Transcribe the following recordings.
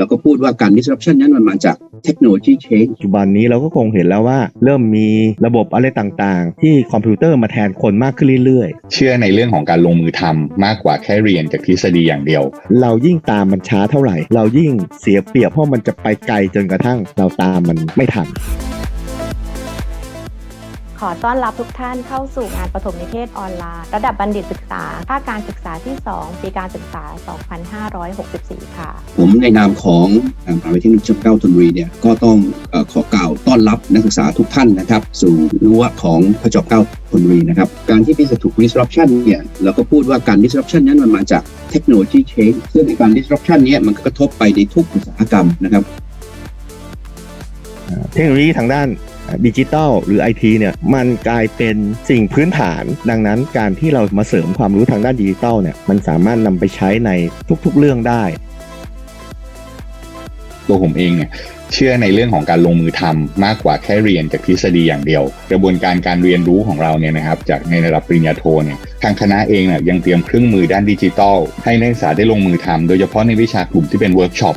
เราก็พูดว่าการ disruption นั้นมันมาจาก technology change ปัจจุบันนี้เราก็คงเห็นแล้วว่า เริ่มมีระบบอะไรต่างๆ ที่คอมพิวเตอร์มาแทนคนมากขึ้นเรื่อยเชื่อในเรื่องของการลงมือทำมากกว่าแค่เรียนจากทฤษฎีอย่างเดียวๆเรายิ่งตามมันช้าเท่าไหร่ เรายิ่งเสียเปรียบเพราะมันจะไปไกลจนกระทั่งเราตามมันไม่ทัน ขอต้อนรับทุกท่านเข้าสู่งานประถมนิเทศออนไลน์ระดับบัณฑิตศึกษา ภาคการศึกษาที่ 2 ปีการศึกษา 2564 ค่ะ ผมในนามของอ่ามหาวิทยาลัยเทคโนโลยีเก้าธนบุรีเนี่ยก็ต้องเออขอกล่าวต้อนรับนักศึกษาทุกท่านนะครับ สู่รั้วของพระจอมเกล้าธนบุรีนะครับ การที่พี่จะถูก disruption เนี่ยเราก็พูดว่าการ disruption นั้นมันมาจาก technology change ซึ่งในการ disruption เนี้มันก็กระทบไปในทุกอุตสาหกรรมนะครับ เทคโนโลยีทางด้าน ดิจิทัลหรือไอทีเนี่ยมันกลายเป็นสิ่งพื้นฐาน ดังนั้นการที่เรามาเสริมความรู้ทางด้านดิจิทัลเนี่ยมันสามารถนำไปใช้ในทุกๆเรื่องได้ตัวผมเองเนี่ยเชื่อในเรื่องของการลงมือทำมากกว่าแค่เรียนจากทฤษฎีอย่างเดียว กระบวนการการเรียนรู้ของเราเนี่ยนะครับ จากในระดับปริญญาโทเนี่ยทางคณะเองเนี่ยยังเตรียมเครื่องมือด้านดิจิทัลให้นักศึกษาได้ลงมือทำโดยเฉพาะในวิชากลุ่มที่เป็นเวิร์กช็อป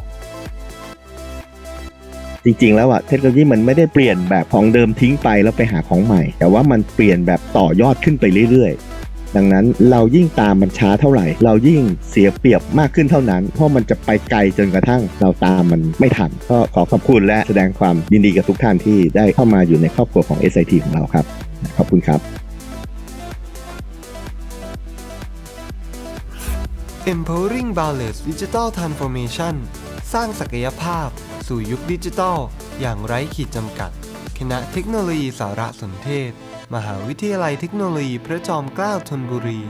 จริง ๆ แล้วอะเทคโนโลยีมันไม่ได้เปลี่ยนแบบของเดิมทิ้งไปแล้วไปหาของใหม่ แต่ว่ามันเปลี่ยนแบบต่อยอดขึ้นไปเรื่อยๆดังนั้นเรายิ่งตามมันช้าเท่าไหร่ เรายิ่งเสียเปรียบมากขึ้นเท่านั้น เพราะมันจะไปไกลจนกระทั่งเราตามมันไม่ทัน ก็ขอขอบคุณและแสดงความยินดีกับทุกท่านที่ได้เข้ามาอยู่ในครอบครัวของ SIT ของเราครับ ขอบคุณครับ Empowering Boundless Digital Transformation สร้างศักยภาพ สู่ยุคดิจิทัล อย่างไร้ขีดจำกัด คณะเทคโนโลยีสารสนเทศ มหาวิทยาลัยเทคโนโลยีพระจอมเกล้าธนบุรี